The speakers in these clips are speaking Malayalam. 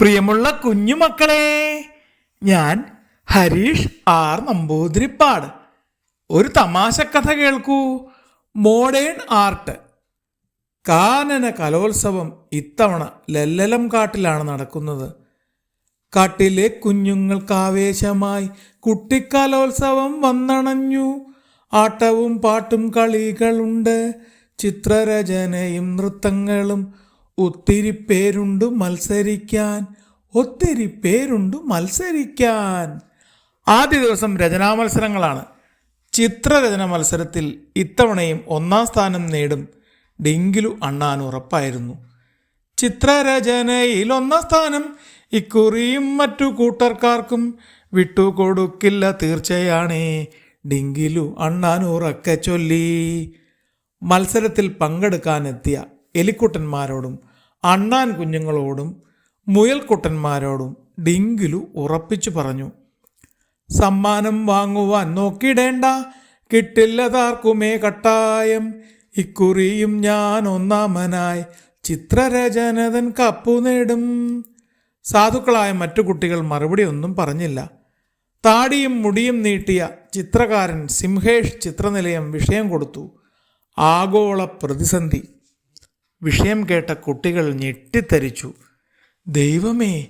പ്രിയമുള്ള കുഞ്ഞുമക്കളെ ഞാൻ ഹരീഷ് ആർ നമ്പൂതിരിപ്പാട്. ഒരു തമാശ കഥ കേൾക്കൂ. Modern art. കാനന കലോത്സവം ഇത്തവണ ലല്ലലം കാട്ടിലാണ് നടക്കുന്നത്. കാട്ടിലെ കുഞ്ഞുങ്ങൾക്ക് ആവേശമായി കുട്ടിക്കലോത്സവം വന്നണഞ്ഞു. ആട്ടവും പാട്ടും കളികളുണ്ട്. ചിത്രരചനയും നൃത്തങ്ങളും ഒത്തിരി പേരുണ്ട് മത്സരിക്കാൻ ഒത്തിരി പേരുണ്ട് മത്സരിക്കാൻ. ആദ്യ ദിവസം രചനാ മത്സരങ്ങളാണ്. ചിത്രരചന മത്സരത്തിൽ ഇത്തവണയും ഒന്നാം സ്ഥാനം നേടും ഡിങ്കിലു അണ്ണാൻ ഉറപ്പായിരുന്നു. ചിത്രരചനയിൽ ഒന്നാം സ്ഥാനം ഇക്കുറിയും മറ്റു കൂട്ടർക്കാർക്കും വിട്ടുകൊടുക്കില്ല തീർച്ചയാണേ ഡിങ്കിലു അണ്ണാൻ ഉറക്കെ ചൊല്ലി. മത്സരത്തിൽ പങ്കെടുക്കാനെത്തിയ എലിക്കുട്ടന്മാരോടും അണ്ണാൻ കുഞ്ഞുങ്ങളോടും മുയൽക്കുട്ടന്മാരോടും ഡിങ്കിലു ഉറപ്പിച്ചു പറഞ്ഞു സമ്മാനം വാങ്ങുവാൻ നോക്കിടേണ്ട. കിട്ടില്ലതാർക്കുമേ കട്ടായം. ഇക്കുറിയും ഞാൻ ഒന്നാമനായി ചിത്രരചനതൻ കപ്പു നേടും. സാധുക്കളായ മറ്റു കുട്ടികൾ മറുപടി ഒന്നും പറഞ്ഞില്ല. താടിയും മുടിയും നീട്ടിയ ചിത്രകാരൻ സിംഹേഷ് ചിത്രനിലയം വിഷയം കൊടുത്തു. ആഗോള പ്രതിസന്ധി. വിഷയം കേട്ട കുട്ടികൾ ഞെട്ടിത്തരിച്ചു. ദൈവമേ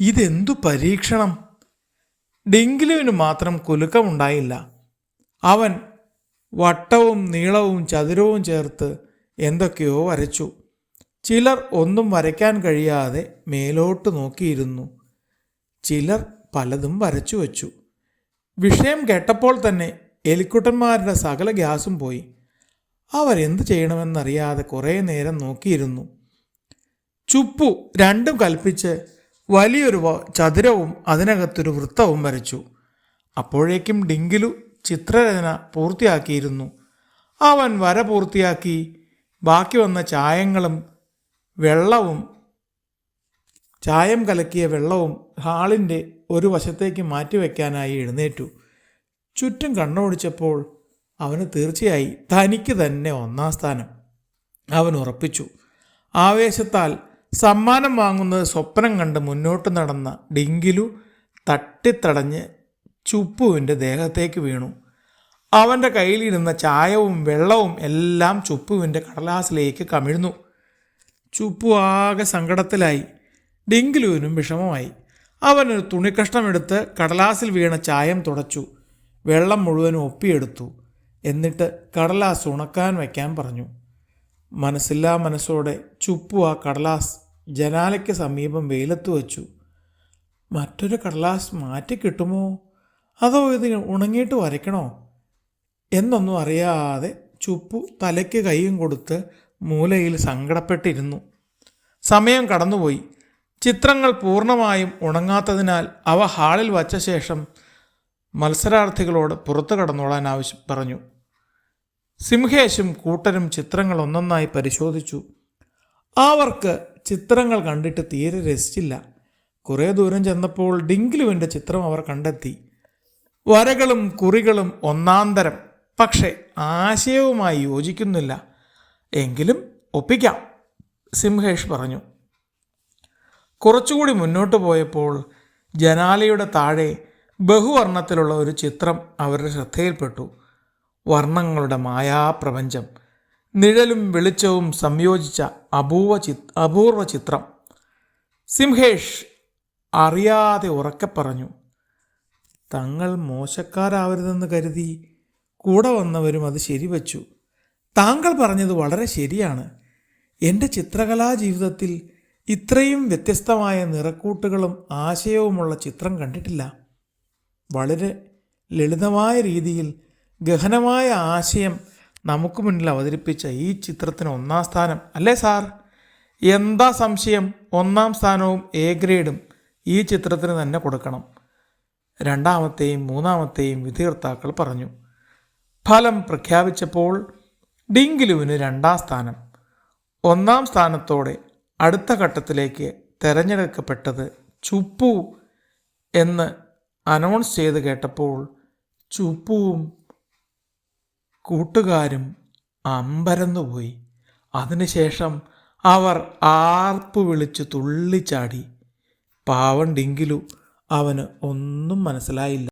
ഇതെന്തു പരീക്ഷണം? ഡിങ്കിലുവിന് മാത്രം കുലുക്കമുണ്ടായില്ല. അവൻ വട്ടവും നീളവും ചതുരവും ചേർത്ത് എന്തൊക്കെയോ വരച്ചു. ചിലർ ഒന്നും വരയ്ക്കാൻ കഴിയാതെ മേലോട്ട് നോക്കിയിരുന്നു. ചിലർ പലതും വരച്ചു വച്ചു. വിഷയം കേട്ടപ്പോൾ തന്നെ എലിക്കുട്ടന്മാരുടെ സകല ഗ്യാസും പോയി. അവരെന്ത് ചെയ്യണമെന്നറിയാതെ കുറേ നേരം നോക്കിയിരുന്നു. ചുപ്പു രണ്ടും കൽപ്പിച്ച് വലിയൊരു ചതുരവും അതിനകത്തൊരു വൃത്തവും വരച്ചു. അപ്പോഴേക്കും ഡിങ്കിലു ചിത്രരചന പൂർത്തിയാക്കിയിരുന്നു. അവൻ വര പൂർത്തിയാക്കി ബാക്കി വന്ന ചായങ്ങളും വെള്ളവും ചായം കലക്കിയ വെള്ളവും ഹാളിന്റെ ഒരു വശത്തേക്ക് മാറ്റിവെക്കാനായി എഴുന്നേറ്റു. ചുറ്റും കണ്ണോടിച്ചപ്പോൾ അവന് തീർച്ചയായി തനിക്ക് തന്നെ ഒന്നാം സ്ഥാനം. അവൻ ഉറപ്പിച്ചു. ആവേശത്താൽ സമ്മാനം വാങ്ങുന്നത് സ്വപ്നം കണ്ട് മുന്നോട്ട് നടന്ന ഡിങ്കിലു തട്ടിത്തടഞ്ഞ് ചുപ്പുവിന്റെ ദേഹത്തേക്ക് വീണു. അവന്റെ കയ്യിലിരുന്ന ചായവും വെള്ളവും എല്ലാം ചുപ്പുവിന്റെ കടലാസിലേക്ക് കമിഴ്ന്നു. ചുപ്പു ആകെ സങ്കടത്തിലായി. ഡിങ്കിലുവിനും വിഷമമായി. അവനൊരു തുണിക്കഷ്ണമെടുത്ത് കടലാസിൽ വീണ ചായം തുടച്ചു. വെള്ളം മുഴുവനും ഒപ്പിയെടുത്തു. എന്നിട്ട് കടലാസ് ഉണക്കാൻ വയ്ക്കാൻ പറഞ്ഞു. മനസ്സില്ലാ മനസ്സോടെ ചുപ്പു ആ കടലാസ് ജനാലയ്ക്ക് സമീപം വെയിലത്ത് വച്ചു. മറ്റൊരു കടലാസ് മാറ്റി കിട്ടുമോ? അതോ ഇത് ഉണങ്ങിയിട്ട് വരയ്ക്കണോ? എന്നൊന്നും അറിയാതെ ചുപ്പു തലയ്ക്ക് കൈയും കൊടുത്ത് മൂലയിൽ സങ്കടപ്പെട്ടിരുന്നു. സമയം കടന്നുപോയി. ചിത്രങ്ങൾ പൂർണമായും ഉണങ്ങാത്തതിനാൽ അവ ഹാളിൽ വച്ച ശേഷം മത്സരാർത്ഥികളോട് പുറത്തു കടന്നോളാൻ ആവശ്യം പറഞ്ഞു. സിംഹേശും കൂട്ടരും ചിത്രങ്ങൾ ഒന്നൊന്നായി പരിശോധിച്ചു. അവർക്ക് ചിത്രങ്ങൾ കണ്ടിട്ട് തീരെ രസിച്ചില്ല. കുറേ ദൂരം ചെന്നപ്പോൾ ഡിങ്കിലുവിന്റെ ചിത്രം അവർ കണ്ടെത്തി. വരകളും കുറികളും ഒന്നാന്തരം പക്ഷേ ആശയവുമായി യോജിക്കുന്നില്ല. എങ്കിലും ഒപ്പിക്കാം സിംഹേഷ് പറഞ്ഞു. കുറച്ചുകൂടി മുന്നോട്ട് പോയപ്പോൾ ജനാലയുടെ താഴെ ബഹുവർണത്തിലുള്ള ഒരു ചിത്രം അവരുടെ ശ്രദ്ധയിൽപ്പെട്ടു. വർണങ്ങളുടെ മായാപ്രപഞ്ചം നിഴലും വെളിച്ചവും സംയോജിച്ച അപൂർവ ചി അപൂർവ ചിത്രം. സിംഹേഷ് അറിയാതെ ഉറക്കെ പറഞ്ഞു തങ്ങൾ മോശക്കാരാവരുതെന്ന് കരുതി കൂടെ വന്നവരും അത് ശരിവച്ചു. താങ്കൾ പറഞ്ഞത് വളരെ ശരിയാണ്. എന്റെ ചിത്രകലാ ജീവിതത്തിൽ ഇത്രയും വ്യത്യസ്തമായ നിറക്കൂട്ടുകളും ആശയവുമുള്ള ചിത്രം കണ്ടിട്ടില്ല. വളരെ ലളിതമായ രീതിയിൽ ഗഹനമായ ആശയം നമുക്ക് മുന്നിൽ അവതരിപ്പിച്ച ഈ ചിത്രത്തിന് ഒന്നാം സ്ഥാനം അല്ലേ സാർ? എന്താ സംശയം? ഒന്നാം സ്ഥാനവും എ ഗ്രേഡും ഈ ചിത്രത്തിന് തന്നെ കൊടുക്കണം. രണ്ടാമത്തെയും മൂന്നാമത്തെയും വിധികർത്താക്കൾ പറഞ്ഞു. ഫലം പ്രഖ്യാപിച്ചപ്പോൾ ഡിങ്കിലുവിന് രണ്ടാം സ്ഥാനം. ഒന്നാം സ്ഥാനത്തോടെ അടുത്ത ഘട്ടത്തിലേക്ക് തിരഞ്ഞെടുക്കപ്പെട്ടത് ചുപ്പു എന്ന് അനൗൺസ് ചെയ്ത് കേട്ടപ്പോൾ ചുപ്പുവും കൂട്ടുകാരും അമ്പരന്നുപോയി. അതിനുശേഷം അവർ ആർപ്പ് വിളിച്ച് തുള്ളിച്ചാടി. പാവം ഡിങ്കിലു അവന് ഒന്നും മനസ്സിലായില്ല.